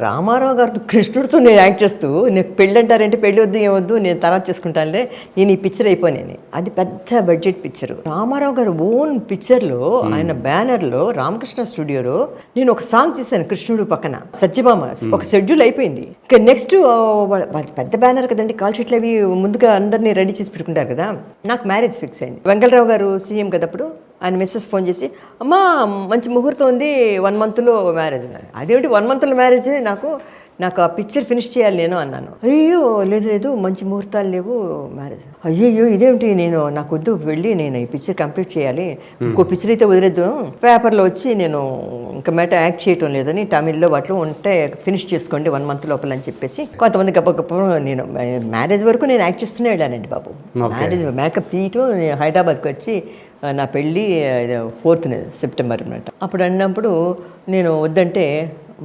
రామారావు గారితో కృష్ణుడితో నేను యాక్ట్ చేస్తూ నీకు పెళ్ళి అంటారంటే పెళ్ళి వద్దు ఏమొద్దు నేను తర్వాత చేసుకుంటానులే నేను ఈ పిక్చర్ అయిపోయాను అది పెద్ద బడ్జెట్ పిక్చర్ రామారావు గారు ఓన్ పిక్చర్లో ఆయన బ్యానర్లో రామకృష్ణ స్టూడియోలో నేను ఒక సాంగ్ చేశాను కృష్ణుడు పక్కన సత్యభామ ఒక షెడ్యూల్ అయిపోయింది. ఇక నెక్స్ట్ పెద్ద బ్యానర్ కదండి కాల్ షీట్లు అవి ముందుగా అందరినీ రెడీ చేసి పెట్టుకుంటారు కదా. నాకు మ్యారేజ్ ఫిక్స్ అయింది. వెంకటరావు గారు సీఎం కదా అప్పుడు ఆయన మిస్సెస్ ఫోన్ చేసి అమ్మా మంచి ముహూర్తం ఉంది వన్ మంత్లో మ్యారేజ్ అదేమిటి వన్ మంత్లో మ్యారేజ్ నాకు నాకు ఆ పిక్చర్ ఫినిష్ చేయాలి నేను అన్నాను. అయ్యో లేదు లేదు మంచి ముహూర్తాలు లేవు మ్యారేజ్ అయ్యయ్యో ఇదేమిటి? నేను నాకు వద్దు వెళ్ళి నేను ఈ పిక్చర్ కంప్లీట్ చేయాలి. ఇంకో పిక్చర్ అయితే వదిలేద్దాం. పేపర్లో వచ్చి నేను ఇంకా మేట యాక్ట్ చేయటం లేదని తమిళ్ళో వాటిలో ఉంటే ఫినిష్ చేసుకోండి వన్ మంత్ లోపల అని చెప్పేసి కొంతమంది గప్ప గప్ప నేను మ్యారేజ్ వరకు నేను యాక్ట్ చేస్తూనే వెళ్ళానండి బాబు. మ్యారేజ్ మేకప్ తీయటం నేను హైదరాబాద్కి వచ్చి నా పెళ్ళి ఫోర్త్ సెప్టెంబర్ అనమాట అప్పుడు అన్నప్పుడు నేను వద్దంటే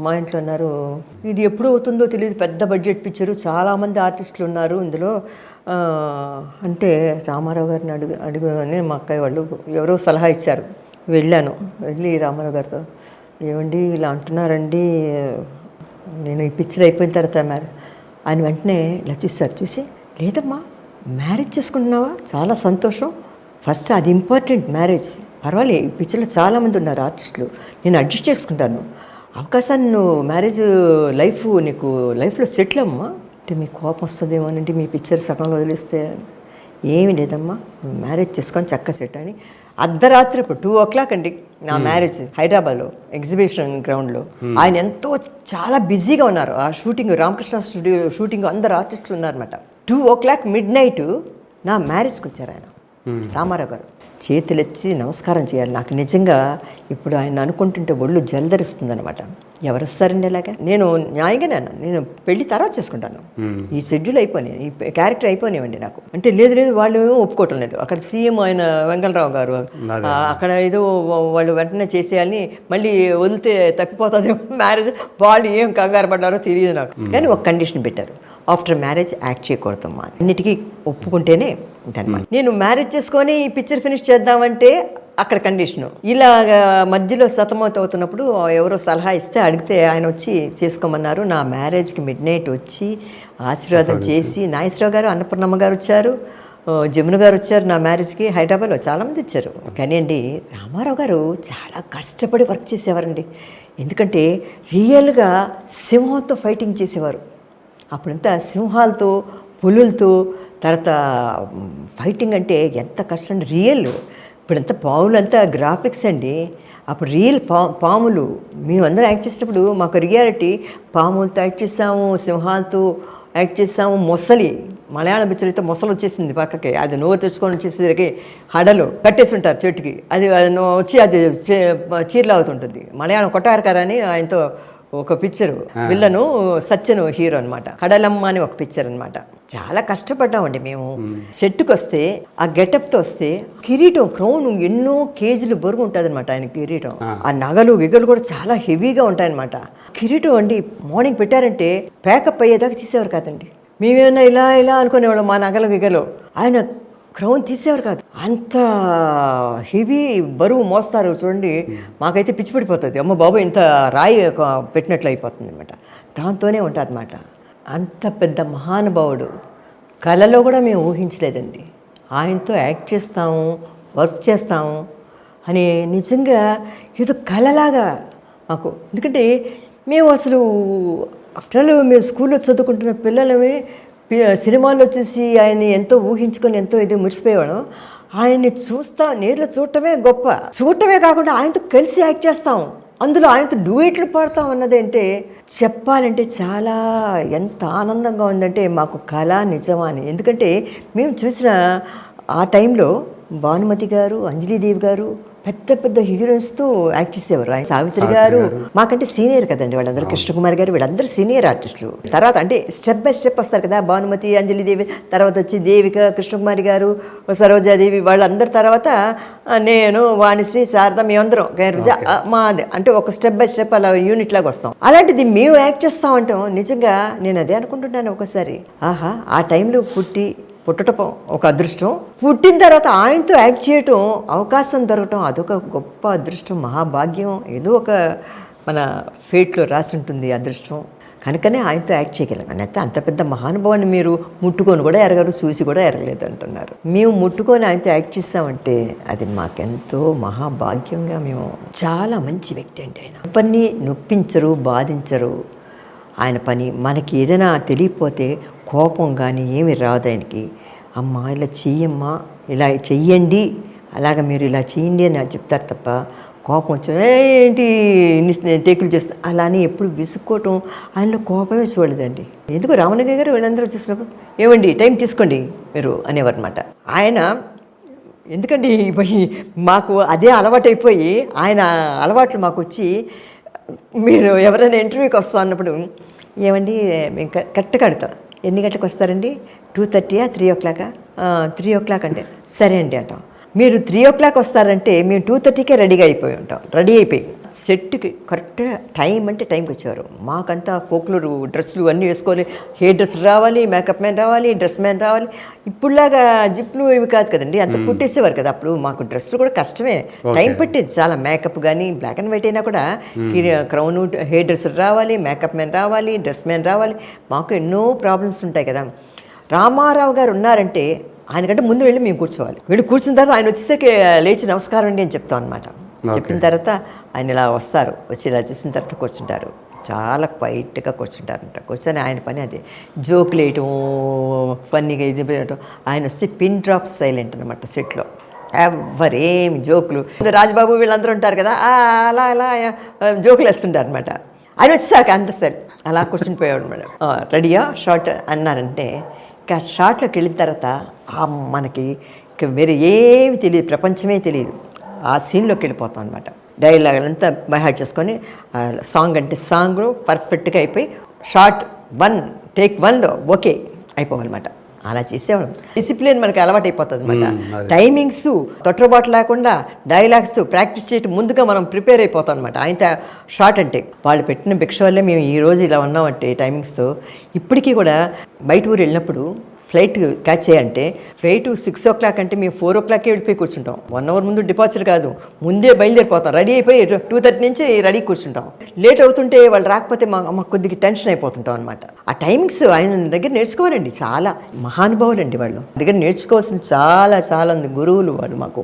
మా ఇంట్లో అన్నారు ఇది ఎప్పుడు అవుతుందో తెలియదు పెద్ద బడ్జెట్ పిక్చరు చాలామంది ఆర్టిస్టులు ఉన్నారు ఇందులో. అంటే రామారావు గారిని అడుగు అడుగు అని మా అక్కయ్య వాళ్ళు ఎవరో సలహా ఇచ్చారు వెళ్ళాను వెళ్ళి రామారావు గారితో. ఏమండి ఇలా అంటున్నారండి నేను ఈ పిక్చర్ అయిపోయిన తర్వాత మ్యారే ఆయన వెంటనే ఇలా చూస్తారు చూసి లేదమ్మా మ్యారేజ్ చేసుకుంటున్నావా? చాలా సంతోషం ఫస్ట్ అది ఇంపార్టెంట్ మ్యారేజ్. పర్వాలేదు ఈ పిక్చర్లో చాలామంది ఉన్నారు ఆర్టిస్టులు. నేను అడ్జస్ట్ చేసుకుంటాను. అవకాశాన్ని నువ్వు మ్యారేజ్ లైఫ్ నీకు లైఫ్లో సెటిల్ అమ్మా అంటే మీ కోపం వస్తుందేమో అంటే మీ పిక్చర్ సగంలో వదిలేస్తే ఏమి లేదమ్మా. మ్యారేజ్ చేసుకొని చక్క సెట్ అని. అర్ధరాత్రి ఇప్పుడు టూ ఓ క్లాక్ అండి నా మ్యారేజ్ హైదరాబాద్లో ఎగ్జిబిషన్ గ్రౌండ్లో. ఆయన ఎంతో చాలా బిజీగా ఉన్నారు. ఆ షూటింగ్ రామకృష్ణ స్టూడియో షూటింగ్ అందరు ఆర్టిస్టులు ఉన్నారన్నమాట. Two o'clock midnight నా మ్యారేజ్కి వచ్చారు ఆయన. రామారావు గారు చేతులెత్తి నమస్కారం చేయాలి. నాకు నిజంగా ఇప్పుడు ఆయన అనుకుంటుంటే ఒళ్ళు జలధరిస్తుంది అనమాట ఎవరు వస్తారండి ఇలాగా? నేను న్యాయంగానే అన్నాను నేను పెళ్ళి తర్వాత చేసుకుంటాను. ఈ షెడ్యూల్ అయిపోయి ఈ క్యారెక్టర్ అయిపోయినాయండి నాకు. అంటే లేదు లేదు వాళ్ళు ఏమో ఒప్పుకోవటం లేదు. అక్కడ సీఎం ఆయన వెంకటరావు గారు అక్కడ ఏదో వాళ్ళు వెంటనే చేసేయాలని మళ్ళీ వదిలితే తప్పిపోతుందేమో మ్యారేజ్. వాళ్ళు ఏం కంగారు పడ్డారో తెలియదు నాకు. కానీ ఒక కండిషన్ పెట్టారు. ఆఫ్టర్ మ్యారేజ్ యాక్ట్ చేయకూడదమ్మా అన్నిటికీ ఒప్పుకుంటేనే ఉందన్నమాట నేను మ్యారేజ్ చేసుకొని ఈ పిక్చర్ ఫినిష్ చేద్దామంటే అక్కడ కండిషను. ఇలాగా మధ్యలో సతమత అవుతున్నప్పుడు ఎవరో సలహా ఇస్తే అడిగితే ఆయన వచ్చి చేసుకోమన్నారు. నా మ్యారేజ్కి మిడ్ నైట్ వచ్చి ఆశీర్వాదం చేసి నాగేశ్వరరావు గారు అన్నపూర్ణమ్మ గారు వచ్చారు. జమున గారు వచ్చారు నా మ్యారేజ్కి. హైదరాబాద్లో చాలామంది వచ్చారు. కానీ అండి రామారావు గారు చాలా కష్టపడి వర్క్ చేసేవారండి. ఎందుకంటే రియల్గా సింహంతో ఫైటింగ్ చేసేవారు. అప్పుడంతా సింహాలతో పులులతో తర్వాత ఫైటింగ్ అంటే ఎంత కష్టం అండి. రియల్. ఇప్పుడంతా పాములంతా గ్రాఫిక్స్ అండి. అప్పుడు రియల్ పా పాములు. మేమందరం యాక్ట్ చేసినప్పుడు మాకు రియాలిటీ పాములతో యాక్ట్ చేసాము సింహాలతో యాక్ట్ చేసాము మొసలి. మలయాళం పిక్చర్ మొసలు వచ్చేసింది పక్కకి. అది నోరు తెచ్చుకొని వచ్చేసరికి హడలు కట్టేసి ఉంటారు చెట్టుకి. అది నో- వచ్చి అది చీరలు అవుతుంటుంది మలయాళం కదా అని ఆయనతో ఒక పిక్చరు విల్లను సత్యను హీరో అనమాట కడలమ్మ అని ఒక పిక్చర్ అనమాట చాలా కష్టపడ్డామండి మేము. సెట్కి వస్తే ఆ గెటప్తో వస్తే కిరీటం క్రౌన్ ఎన్నో కేజీలు బరువు ఉంటుంది అనమాట ఆయన కిరీటం. ఆ. నగలు గిగలు కూడా చాలా హెవీగా ఉంటాయన్నమాట. కిరీటం అండి మార్నింగ్ పెట్టారంటే ప్యాకప్ అయ్యేదాకా తీసేవారు కాదండి. మేమేమన్నా ఇలా ఇలా అనుకునేవాళ్ళం మా నగలు గిగలు ఆయన క్రౌన్ తీసేవారు కాదు. అంత హెవీ బరువు మోస్తారు చూడండి. మాకైతే పిచ్చి పడిపోతుంది. అమ్మ బాబు ఇంత రాయి ఒక పెట్టినట్లు అయిపోతుంది అనమాట దాంతోనే ఉంటారనమాట అంత పెద్ద మహానుభావుడు. కళలో కూడా మేము ఊహించలేదండి. ఆయనతో యాక్ట్ చేస్తాము వర్క్ చేస్తాము అని నిజంగా ఏదో కళలాగా మాకు. ఎందుకంటే మేము అసలు ఆఫ్టర్ ఆల్ మేము స్కూల్లో చదువుకుంటున్న పిల్లలమే పి- సినిమాల్లో వచ్చేసి ఆయన్ని ఎంతో ఊహించుకొని ఎంతో ఇది మురిసిపోయేవాడు ఆయన్ని చూస్తా నేర్లో చూడటమే గొప్ప. చూడటమే కాకుండా ఆయనతో కలిసి యాక్ట్ చేస్తాం. అందులో ఆయనతో డూయెట్లు పాడతాం అన్నదంటే చెప్పాలంటే చాలా ఎంత ఆనందంగా ఉందంటే మాకు కళ నిజమా అని ఎందుకంటే మేము చూసిన ఆ టైంలో భానుమతి గారు అంజలీదేవి గారు పెద్ద పెద్ద హీరోయిన్స్తో యాక్ట్ చేసేవారు. ఆయన సావిత్రి గారు మాకంటే సీనియర్ కదండి వాళ్ళందరూ. కృష్ణకుమార్ గారు వీళ్ళందరూ సీనియర్ ఆర్టిస్టులు. తర్వాత అంటే స్టెప్ బై స్టెప్ వస్తారు కదా భానుమతి అంజలిదేవి తర్వాత వచ్చి దేవిక కృష్ణకుమారి గారు సరోజాదేవి వాళ్ళందరి తర్వాత నేను వాణిశ్రీ శారద మేమందరం మా అంటే ఒక స్టెప్ బై స్టెప్ అలా యూనిట్ లాగా వస్తాం. అలాంటిది మేము యాక్ట్ చేస్తాం అంటాం నిజంగా నేను అదే అనుకుంటున్నాను ఒకసారి. ఆహా ఆ టైంలో పుట్టి పుట్టటం ఒక అదృష్టం. పుట్టిన తర్వాత ఆయనతో యాక్ట్ చేయటం అవకాశం దొరకటం అదొక గొప్ప అదృష్టం మహాభాగ్యం. ఏదో ఒక మన ఫేట్లో రాసి ఉంటుంది అదృష్టం. కనుకనే ఆయనతో యాక్ట్ చేయగలం. అయితే అంత పెద్ద మహానుభావాన్ని మీరు ముట్టుకొని కూడా ఎరగరు చూసి కూడా ఎరగలేదు అంటున్నారు. మేము ముట్టుకొని ఆయనతో యాక్ట్ చేస్తామంటే అది మాకెంతో మహాభాగ్యంగా మేము చాలా మంచి వ్యక్తి అండి ఆయన. ఎవరిని నొప్పించరు బాధించరు. ఆయన పని మనకి ఏదైనా తెలియకపోతే కోపం కానీ ఏమి రాదు ఆయనకి. అమ్మ ఇలా చెయ్యమ్మా ఇలా చెయ్యండి అలాగ మీరు ఇలా చేయండి అని చెప్తారు తప్ప కోపం వచ్చి ఏంటి ఇన్ని టేకులు చేస్తా అలా అని ఎప్పుడు విసుక్కోవటం ఆయనలో కోపమే చూడలేదండి. ఎందుకు రామలింగ గారు వీళ్ళందరూ చూసినప్పుడు ఏమండి టైం తీసుకోండి మీరు అనేవారు అనమాట ఆయన ఎందుకండి మాకు అదే అలవాటైపోయి ఆయన అలవాట్లు మాకు వచ్చి మీరు ఎవరైనా ఇంటర్వ్యూకి వస్తా అన్నప్పుడు ఏమండి మేము కరెక్ట్ కరెక్ట్గా ఎన్ని గంటలకు వస్తారండి? టూ థర్టీయా త్రీ ఓ క్లాకా త్రీ ఓ క్లాక్ అంటే సరే అండి అంటాం. మీరు త్రీ ఓ క్లాక్ వస్తారంటే మేము టూ థర్టీకే రెడీగా అయిపోయి ఉంటాం. రెడీ అయిపోయి సెట్కి కరెక్ట్గా టైం అంటే టైంకి వచ్చేవారు. మాకంతా ఫోక్లూరు డ్రెస్సులు అన్నీ వేసుకొని హెయిర్ డ్రెస్ రావాలి మేకప్ మ్యాన్ రావాలి డ్రెస్ మ్యాన్ రావాలి. ఇప్పుడులాగా జిప్లు ఇవి కాదు కదండి అంత కుట్టేసేవారు కదా అప్పుడు. మాకు డ్రెస్సులు కూడా కష్టమే. టైం పట్టేది చాలా. మేకప్ కానీ బ్లాక్ అండ్ వైట్ అయినా కూడా క్రౌన్ హెయిర్ డ్రెస్ రావాలి మేకప్ మ్యాన్ రావాలి డ్రెస్ మ్యాన్ రావాలి. మాకు ఎన్నో ప్రాబ్లమ్స్ ఉంటాయి కదా. రామారావు గారు ఉన్నారంటే ఆయనకంటే ముందు వెళ్ళి మేము కూర్చోవాలి. వెళ్ళి కూర్చున్న తర్వాత ఆయన వచ్చేసరికి లేచి నమస్కారం అండి అని చెప్తాం అనమాట చెప్పిన తర్వాత ఆయన ఇలా వస్తారు వచ్చి ఇలా చూసిన తర్వాత కూర్చుంటారు. చాలా క్వైట్గా కూర్చుంటారంట. కూర్చొని ఆయన పని అదే. జోకులు వేయటం ఫన్నీగా ఇది పెట్టడం ఆయన వస్తే పిన్ డ్రాప్ సైలెంట్ అనమాట సెట్లో. ఎవరేమి జోకులు. రాజబాబు వీళ్ళందరూ ఉంటారు కదా అలా అలా జోకులు వేస్తుంటారు అనమాట ఆయన వచ్చేసరికి అంత సరే అలా కూర్చుని పోయాడు మేడం. రెడీయా? షార్ట్ అన్నారంటే ఇంకా షార్ట్లోకి వెళ్ళిన తర్వాత మనకి ఇక వేరే ఏమి తెలియదు ప్రపంచమే తెలియదు. ఆ సీన్లోకి వెళ్ళిపోతాం అనమాట డైలాగ్ అంతా బైహార్ట్ చేసుకొని సాంగ్ అంటే సాంగ్ పర్ఫెక్ట్గా అయిపోయి షార్ట్ వన్ టేక్ వన్లో ఓకే అయిపోవాలన్నమాట అలా చేసేవాళ్ళం. డిసిప్లిన్ మనకి అలవాటు అయిపోతుంది అనమాట టైమింగ్స్ తొట్టబాటు లేకుండా డైలాగ్స్ ప్రాక్టీస్ చేయటం ముందుగా మనం ప్రిపేర్ అయిపోతాం అనమాట ఆయన షార్ట్ అంటే వాళ్ళు పెట్టిన భిక్ష వల్లే మేము ఈ రోజు ఇలా ఉన్నామంటే టైమింగ్స్తో ఇప్పటికీ కూడా బయట ఊరు వెళ్ళినప్పుడు ఫ్లైట్ క్యాచ్ చేయంటే ఫ్లైట్ సిక్స్ ఓ క్లాక్ అంటే మేము ఫోర్ ఓ క్లాక్కే వెళ్ళిపోయి కూర్చుంటాం. వన్ అవర్ ముందు డిపాజిట్ కాదు ముందే బయలుదేరిపోతాం. రెడీ అయిపోయి టూ థర్టీ నుంచి రెడీ కూర్చుంటాం. లేట్ అవుతుంటే వాళ్ళు రాకపోతే మా మాకు కొద్దిగా టెన్షన్ అయిపోతుంటాం అనమాట ఆ టైమింగ్స్ ఆయన దగ్గర నేర్చుకోవాలండి చాలా మహానుభావులండి వాళ్ళు. దగ్గర నేర్చుకోవాల్సింది చాలా చాలా ఉంది గురువులు వాళ్ళు మాకు.